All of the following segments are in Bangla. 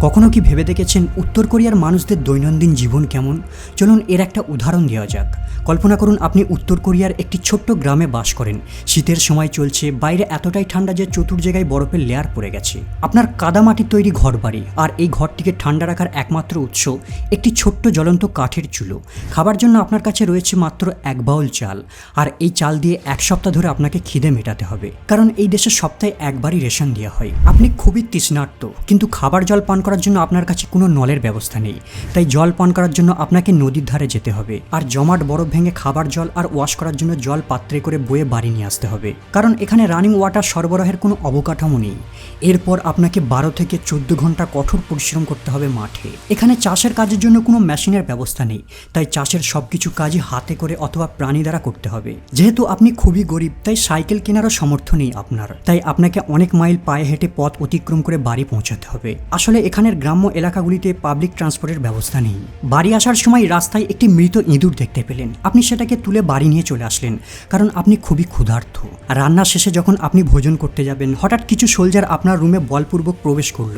কখনো কি ভেবে দেখেছেন উত্তর কোরিয়ার মানুষদের দৈনন্দিন জীবন কেমন? চলুন এর একটা উদাহরণ দেওয়া যাক। কল্পনা করুন আপনি উত্তর কোরিয়ার একটি ছোট্ট গ্রামে বাস করেন। শীতের সময় চলছে, বাইরে এতটাই ঠান্ডা যে চতুর জায়গায় বরফের লেয়ার পড়ে গেছে। আপনার কাদামাটির তৈরি ঘর বাড়ি আর এই ঘরটিকে ঠান্ডা রাখার একমাত্র উৎস একটি ছোট্ট জ্বলন্ত কাঠের চুলো। খাবার জন্য আপনার কাছে রয়েছে মাত্র এক বাউল চাল। আর এই চাল দিয়ে এক সপ্তাহ ধরে আপনাকে খিদে মেটাতে হবে। কারণ এই দেশে সপ্তাহে একবারই রেশন দেওয়া হয়। আপনি খুবই তৃষ্ণার্ত, কিন্তু খাবার জল পান করার জন্য আপনার কাছে কোনো নলের ব্যবস্থা নেই। তাই জল পান করার জন্য আপনাকে নদীর ধারে যেতে হবে। আর জমাট বরফ ভেঙে খাবার জল আর ওয়াশ করার জন্য জল পাত্রে করে বয়ে বাড়ি নিয়ে আসতে হবে। কারণ এখানে রানিং ওয়াটার সরবরাহের কোনো অবকাঠামো নেই। এরপর আপনাকে বারো থেকে চোদ্দ ঘণ্টা কঠোর পরিশ্রম করতে হবে মাঠে। এখানে চাষের কাজের জন্য কোনো মেশিনের ব্যবস্থা নেই। তাই চাষের সবকিছু কাজই হাতে করে অথবা প্রাণী দ্বারা করতে হবে। যেহেতু আপনি খুবই গরিব, তাই সাইকেল কেনারও সামর্থ্য নেই আপনার। তাই আপনাকে অনেক মাইল পায়ে হেঁটে পথ অতিক্রম করে বাড়ি পৌঁছাতে হবে। আসলে এখানের গ্রাম্য এলাকাগুলিতে পাবলিক ট্রান্সপোর্টের ব্যবস্থা নেই। বাড়ি আসার সময় রাস্তায় একটি মৃত ইঁদুর দেখতে পেলেন। আপনি সেটাকে তুলে বাড়ি নিয়ে চলে আসলেন, কারণ আপনি খুবই ক্ষুধার্থ রান্না শেষে যখন আপনি ভোজন করতে যাবেন, হঠাৎ কিছু সোলজার আপনার রুমে বলপূর্বক প্রবেশ করল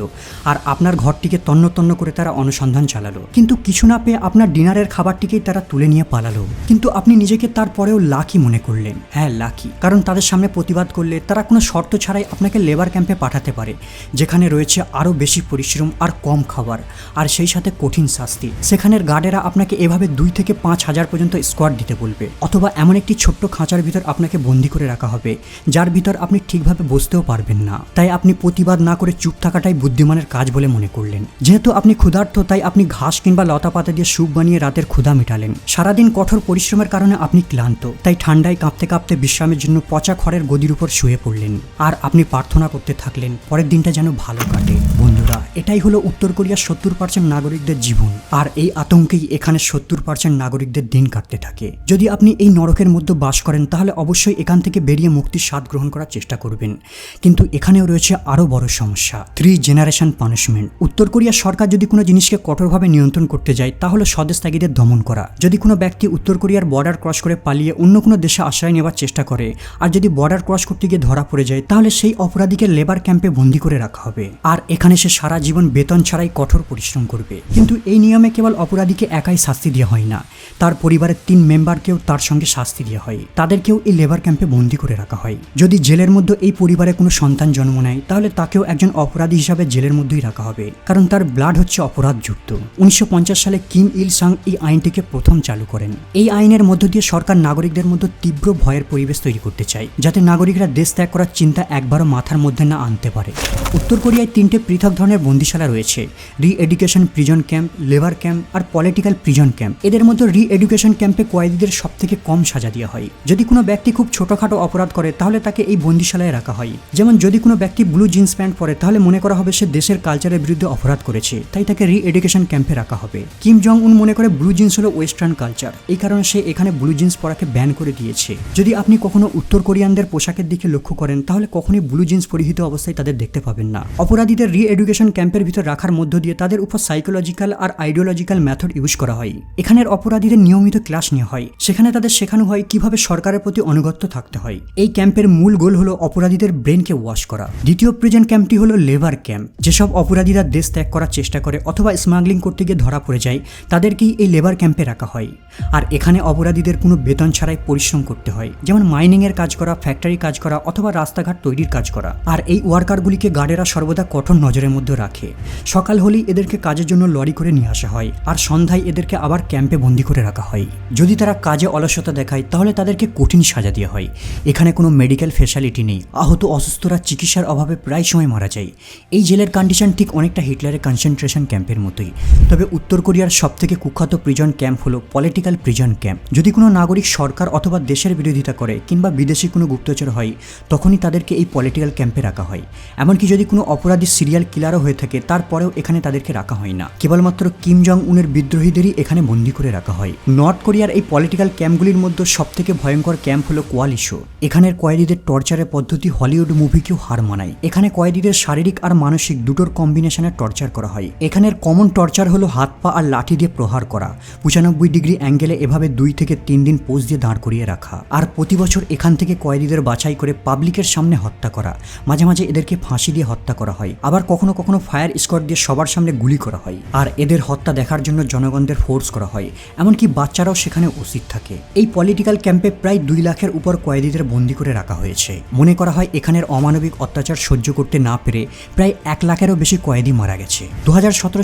আর আপনার ঘরটিকে তন্ন তন্ন করে তারা অনুসন্ধান চালালো। কিন্তু কিছু না পেয়ে আপনার ডিনারের খাবারটিকেই তারা তুলে নিয়ে পালালো। কিন্তু আপনি নিজেকে তারপরেও লাকি মনে করলেন। হ্যাঁ লাকি, কারণ তাদের সামনে প্রতিবাদ করলে তারা কোনো শর্ত ছাড়াই আপনাকে লেবার ক্যাম্পে পাঠাতে পারে, যেখানে রয়েছে আরও বেশি পরিশ্রম আর কম খাবার, আর সেই সাথে কঠিন শাস্তি। সেখানের গার্ডেরা আপনাকে এভাবে দুই থেকে পাঁচ হাজার পর্যন্ত স্কোয়াড দিতে বলবে। অথবা এমন একটি ছোট্ট খাঁচার ভিতর আপনাকে বন্দি করে রাখা হবে, যার ভিতর আপনি ঠিকভাবে বসতেও পারবেন না। তাই আপনি প্রতিবাদ না করে চুপ থাকাটাই বুদ্ধিমানের কাজ বলে মনে করলেন। যেহেতু আপনি ক্ষুধার্ত, তাই আপনি ঘাস কিংবা লতা পাতা দিয়ে স্যুপ বানিয়ে রাতের ক্ষুধা মেটালেন। সারাদিন কঠোর পরিশ্রমের কারণে আপনি ক্লান্ত, তাই ঠান্ডায় কাঁপতে কাঁপতে বিশ্রামের জন্য পচা খড়ের গদির উপর শুয়ে পড়লেন। আর আপনি প্রার্থনা করতে থাকলেন, পরের দিনটা যেন ভালো কাটে। বন্ধুরা, এটাই হলো উত্তর কোরিয়ার সত্তর পার্সেন্ট নাগরিকদের জীবন। আর এই আতঙ্কেই এখানে সত্তর পার্সেন্ট নাগরিকদের দিন কাটতে থাকে। যদি আপনি এই নরকের মধ্যে বাস করেন, তাহলে অবশ্যই এখান থেকে বেরিয়ে মুক্তির স্বাদ গ্রহণ করার চেষ্টা করবেন। কিন্তু এখানেও রয়েছে আরও বড় সমস্যা থ্রি জেনারেশন পানিশমেন্ট উত্তর কোরিয়ার সরকার যদি কোনো জিনিসকে কঠোরভাবে নিয়ন্ত্রণ করতে যায়, তাহলে স্বদেশত্যাগীদের দমন করা। যদি কোনো ব্যক্তি উত্তর কোরিয়ার বর্ডার ক্রস করে পালিয়ে অন্য কোনো দেশে আশ্রয় নেওয়ার চেষ্টা করে, আর যদি বর্ডার ক্রস করতে গিয়ে ধরা পড়ে যায়, তাহলে সেই অপরাধীকে লেবার ক্যাম্পে বন্দি করে রাখা হবে। আর এখানে সে সারা জীবন বেতন ছাড়াই কঠোর পরিশ্রম করবে। কিন্তু এই নিয়মে কেবল অপরাধীকে একাই শাস্তি দেওয়া হয় না। তার পরিবারের তিন মেম্বারকেও তার সঙ্গে শাস্তি দেওয়া হয়। তাদেরকেও এই লেবার ক্যাম্পে বন্দি করে রাখা হয়। যদি জেলের মধ্যে এই পরিবারে কোনো সন্তান জন্ম নেয়, তাহলে তাকেও একজন অপরাধী হিসাবে জেলের মধ্যেই রাখা হবে। কারণ তার ব্লাড হচ্ছে অপরাধযুক্ত। উনিশশো পঞ্চাশ সালে কিম ইল সাং এই আইনটিকে প্রথম চালু করেন। এই আইনের মধ্য দিয়ে সরকার নাগরিকদের মধ্যে তীব্র ভয়ের পরিবেশ তৈরি করতে চায়, যাতে নাগরিকরা দেশ ত্যাগ করার চিন্তা একবারও মাথার মধ্যে না আনতে পারে। উত্তর কোরিয়ায় তিনটে পৃথক ধরনের বন্দিশালা রয়েছে। Re education prison camp labour camp আর পলিটিক্যাল প্রিজন ক্যাম্প এদের মধ্যে রি এডুকেশন ক্যাম্পে কয়েদিদের সব থেকে কম সাজা দেওয়া হয়। যদি কোনো ব্যক্তি খুব ছোটখাটো অপরাধ করে, তাহলে তাকে এই বন্দিশালায় রাখা হয়। যেমন যদি কোনো ব্যক্তি ব্লু জিন্স প্যান্ট পরে, তাহলে মনে করা হবে সে দেশের কালচারের বিরুদ্ধে অপরাধ করেছে। তাই তাকে রি এডুকেশন ক্যাম্পে রাখা হবে। কিম জং উন মনে করে ব্লু জিন্স হলো ওয়েস্টার্ন কালচার এই কারণে সে এখানে ব্লু জিন্স পরাকে ব্যান করে দিয়েছে। যদি আপনি কখনো উত্তর কোরিয়ানদের পোশাকের দিকে লক্ষ্য করেন, তাহলে কখনোই ব্লু জিন্স পরিহিত অবস্থায় তাদের দেখতে পাবেন না। অপরাধীদের রি এডুকেশন ক্যাম্পের ভিতর রাখার মধ্য দিয়ে তাদের উপর সাইকোলজিক্যাল আর আইডিওলজিক্যাল মেথড ইউজ করা হয়। এখানের অপরাধীদের নিয়মিত ক্লাস নেওয়া হয়। সেখানে তাদের শেখানো হয় কীভাবে সরকারের প্রতি অনুগত্য থাকতে হয়। এই ক্যাম্পের মূল গোল হলো অপরাধীদের ব্রেনকে ওয়াশ করা। দ্বিতীয় প্রিজন ক্যাম্পটি হলো লেবার ক্যাম্প যেসব অপরাধীরা দেশ ত্যাগ করার চেষ্টা করে অথবা স্মাগলিং করতে গিয়ে ধরা পড়ে যায়, তাদেরকেই এই লেবার ক্যাম্পে রাখা হয়। আর এখানে অপরাধীদের কোনো বেতন ছাড়াই পরিশ্রম করতে হয়। যেমন মাইনিংয়ের কাজ করা ফ্যাক্টরি কাজ করা অথবা রাস্তাঘাট তৈরির কাজ করা। আর এই ওয়ার্কারগুলিকে গার্ডেরা সর্বদা কঠোর নজরের মধ্যে রাখে। সকাল হলেই এদেরকে কাজের জন্য লরি করে নিয়ে আসা হয়, আর সন্ধ্যায় এদেরকে আবার ক্যাম্পে বন্দি করে রাখা হয়। যদি তারা কাজে অলসতা দেখায়, তাহলে তাদেরকে কঠিন সাজা দেওয়া হয়। এখানে কোনো মেডিকেল ফেসিলিটি নেই। আহত অসুস্থরা চিকিৎসার অভাবে প্রায় সময় মারা যায়। এই জেলের কন্ডিশন ঠিক অনেকটা হিটলারের কনসেন্ট্রেশন ক্যাম্পের মতোই। তবে উত্তর কোরিয়ার সবথেকে কুখ্যাত প্রিজন ক্যাম্প হলো পলিটিক্যাল প্রিজন ক্যাম্প যদি কোনো নাগরিক সরকার অথবা দেশের বিরোধিতা করে, কিংবা বিদেশি কোনো গুপ্তচর হয়, তখনই তাদেরকে এই পলিটিক্যাল ক্যাম্পে রাখা হয়। এমনকি যদি কোনো অপরাধী সিরিয়াল কিলারও হয়ে থাকে তারপরেও এখানে তাদেরকে রাখা হয় না। কেবলমাত্র কিম জং উনের বিদ্রোহীদেরই এখানে বন্দি করে রাখা হয়। নর্থ কোরিয়ার এই পলিটিক্যাল ক্যাম্পগুলির মধ্যে সবথেকে ভয়ঙ্কর ক্যাম্প হলো কোয়ালিশো এখানের কয়েদিদের টর্চারের পদ্ধতি হলিউড মুভিকেও হার মানায়। এখানে কয়েদিদের শারীরিক আর মানসিক দুটোর কম্বিনেশনে টর্চার করা হয়। এখানের কমন টর্চার হলো হাত পা আর লাঠি দিয়ে প্রহার করা। পঁচানব্বই ডিগ্রি অ্যাঙ্গেলে এভাবে দুই থেকে তিন দিন পোজ দিয়ে দাঁড় করিয়ে রাখা। আর প্রতি বছর এখান থেকে কয়েদিদের বাছাই করে পাবলিকের সামনে হত্যা করা। মাঝে মাঝে এদেরকে ফাঁসি দিয়ে হত্যা করা হয়। আবার কখনো কখনো ফায়ার ফায়ার স্কোয়াড দিয়ে সবার সামনে গুলি করা হয় আর এদের হত্যা দেখার জন্য জনগণদের ফোর্স করা হয়, এমনকি বাচ্চারাও সেখানে উপস্থিত থাকে। এই পলিটিক্যাল ক্যাম্পে প্রায় দুই লাখের উপর কয়েদিদের বন্দি করে রাখা হয়েছে। মনে করা হয় এখানের অমানবিক অত্যাচার সহ্য করতে না পেরে প্রায় এক লাখেরও বেশি কয়েদি মারা গেছে। দু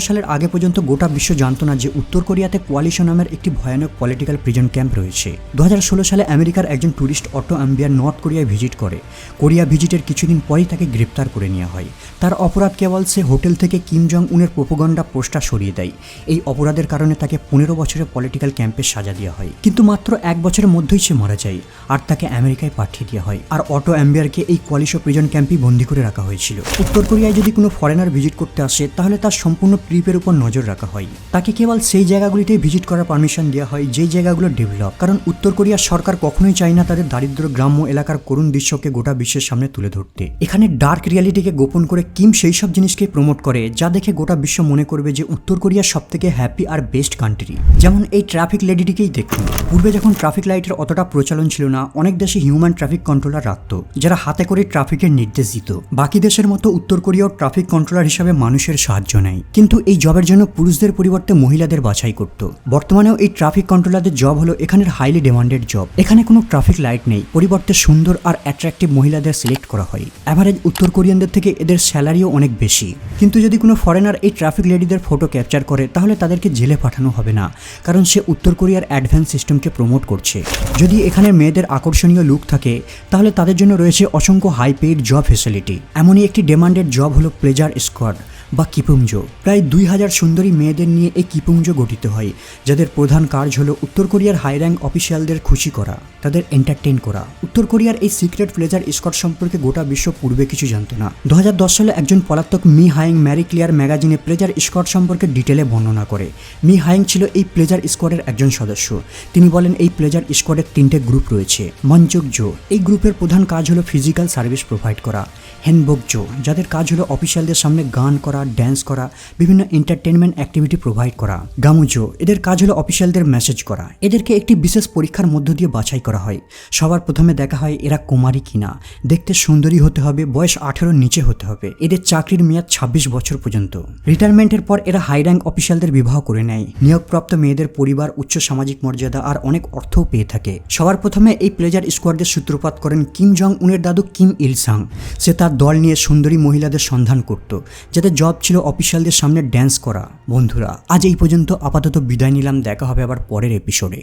সালের আগে পর্যন্ত গোটা বিশ্ব জানত না যে উত্তর কোরিয়াতে কোয়ালিশন নামের একটি ভয়ানক পলিটিক্যাল প্রিজন ক্যাম্প রয়েছে। দু হাজার ষোলো সালে আমেরিকার একজন ট্যুরিস্ট অটো আম্বিয়ার নর্থ কোরিয়ায় ভিজিট করে। কোরিয়া ভিজিটের কিছুদিন পরেই তাকে গ্রেপ্তার করে নেওয়া হয়। তার অপরাধ কেবল সে হোটেল থেকে কিম জং উনের প্রোপোগন্ডা পোস্টার সরিয়ে দেয়। এই অপরাধের কারণে তাকে পনেরো বছরের পলিটিক্যাল ক্যাম্পে সাজা দেওয়া হয়। কিন্তু মাত্র এক বছরের মধ্যেই সে মারা যায় আর তাকে আমেরিকায় পাঠিয়ে দেওয়া হয়। আর অটো অ্যাম্বিয়ারকে এই কোয়ালিশো প্রিজন ক্যাম্পেই বন্দি করে রাখা হয়েছিল। উত্তর কোরিয়ায় যদি কোনো ফরেনার ভিজিট করতে আসে, তাহলে তার সম্পূর্ণ ট্রিপের উপর নজর রাখা হয়। তাকে কেবল সেই জায়গাগুলিতেই ভিজিট করার পারমিশন দেওয়া হয়, যেই জায়গাগুলো ডেভেলপ। কারণ উত্তর কোরিয়ার সরকার কখনোই চায় না তাদের দারিদ্র গ্রাম্য এলাকার করুণ দৃশ্যকে গোটা বিশ্বের সামনে তুলে ধরতে। এখানে ডার্ক রিয়ালিটিকে গোপন করে কিম সেই সব জিনিসকে প্রমোট করে, যা দেখে গোটা বিশ্ব মনে করবে যে উত্তর কোরিয়া সব থেকে হ্যাপি আর বেস্ট কান্ট্রি যেমন এই ট্রাফিক লেডিটিকেই দেখুন। পূর্বে যখন ট্রাফিক লাইটের অতটা প্রচলন ছিল না, অনেক দেশে হিউম্যান ট্রাফিক কন্ট্রোলার রাখত, যারা হাতে করে ট্রাফিকের নির্দেশ দিত। বাকি দেশের মতো উত্তর কোরিয়াও ট্রাফিক কন্ট্রোলার হিসাবে মানুষের সাহায্য নেয়। কিন্তু এই জবের জন্য পুরুষদের পরিবর্তে মহিলাদের বাছাই করত। বর্তমানেও এই ট্রাফিক কন্ট্রোলারদের জব হলো এখানের হাইলি ডিমান্ডেড জব এখানে কোনো ট্রাফিক লাইট নেই। পরিবর্তে সুন্দর আর অ্যাট্রাক্টিভ মহিলাদের সিলেক্ট করা হয়। অ্যাভারেজ উত্তর কোরিয়ানদের থেকে এদের স্যালারিও অনেক বেশি। কিন্তু যদি কোনো ফরেনার এই ট্রাফিক লেডিদের ফটো ক্যাপচার করে, তাহলে তাদেরকে জেলে পাঠানো হবে না, কারণ সে উত্তর কোরিয়ার অ্যাডভান্স সিস্টেমকে প্রমোট করছে। যদি এখানে মেয়েদের আকর্ষণীয় লুক থাকে, তাহলে তাদের জন্য রয়েছে অসংখ্য হাই পেইড জব ফেসিলিটি এমনই একটি ডিমান্ডেড জব হলো প্লেজার স্কোয়াড বা কিপুংজ প্রায় দুই হাজার সুন্দরী মেয়েদের নিয়ে এই কিপুংজ গঠিত হয়, যাদের প্রধান কাজ হলো উত্তর কোরিয়ার হাই র্যাঙ্ক অফিসিয়ালদের খুশি করা, তাদের এন্টারটেইন করা। উত্তর কোরিয়ার এই সিক্রেট প্লেজার স্কট সম্পর্কে গোটা বিশ্ব পূর্বে কিছু জানতো না। দু হাজার দশ সালে একজন পলাতক মি হাইং ম্যারি ক্লিয়ার ম্যাগাজিনে প্লেজার স্কট সম্পর্কে ডিটেলে বর্ণনা করে। মি হাইং ছিল এই প্লেজার স্কোয়াডের একজন সদস্য। তিনি বলেন, এই প্লেজার স্কোয়াডের তিনটে গ্রুপ রয়েছে, মঞ্চক জো। এই গ্রুপের প্রধান কাজ হলো ফিজিক্যাল সার্ভিস প্রোভাইড করা হ্যান্ডবক জো, যাদের কাজ হলো অফিসিয়ালদের সামনে গান করা ড্যান্স করা, বিভিন্ন এন্টারটেনমেন্ট অ্যাক্টিভিটি প্রোভাইড করা। গামুজো, এদের কাজ হলো অফিসিয়ালদের মেসেজ করা। এদেরকে একটি বিশেষ পরীক্ষার মধ্য দিয়ে বাছাই করা হয়। সবার প্রথমে দেখা হয় এরা কুমারী কিনা। দেখতে সুন্দরী হতে হবে, বয়স আঠেরোর নিচে হতে হবে। এদের চাকরির মেয়াদ ছাব্বিশ বছর পর্যন্ত। রিটায়ারমেন্টের পর এরা হাই র্যাঙ্ক অফিসিয়ালদের বিবাহ করে নেয়। নিয়োগপ্রাপ্ত মেয়েদের পরিবার, উচ্চ সামাজিক মর্যাদা আর অনেক অর্থও পেয়ে থাকে। সবার প্রথমে এই প্লেজার স্কোয়াডদের সূত্রপাত করেন কিম জং উনের দাদু কিম ইলসাং সে তার দল নিয়ে সুন্দরী মহিলাদের সন্ধান করত যাদের জব ছিল অফিসিয়ালদের সামনে ড্যান্স করা। বন্ধুরা, আজ এই পর্যন্ত আপাতত বিদায় নিলাম, দেখা হবে আবার পরের এপিসোডে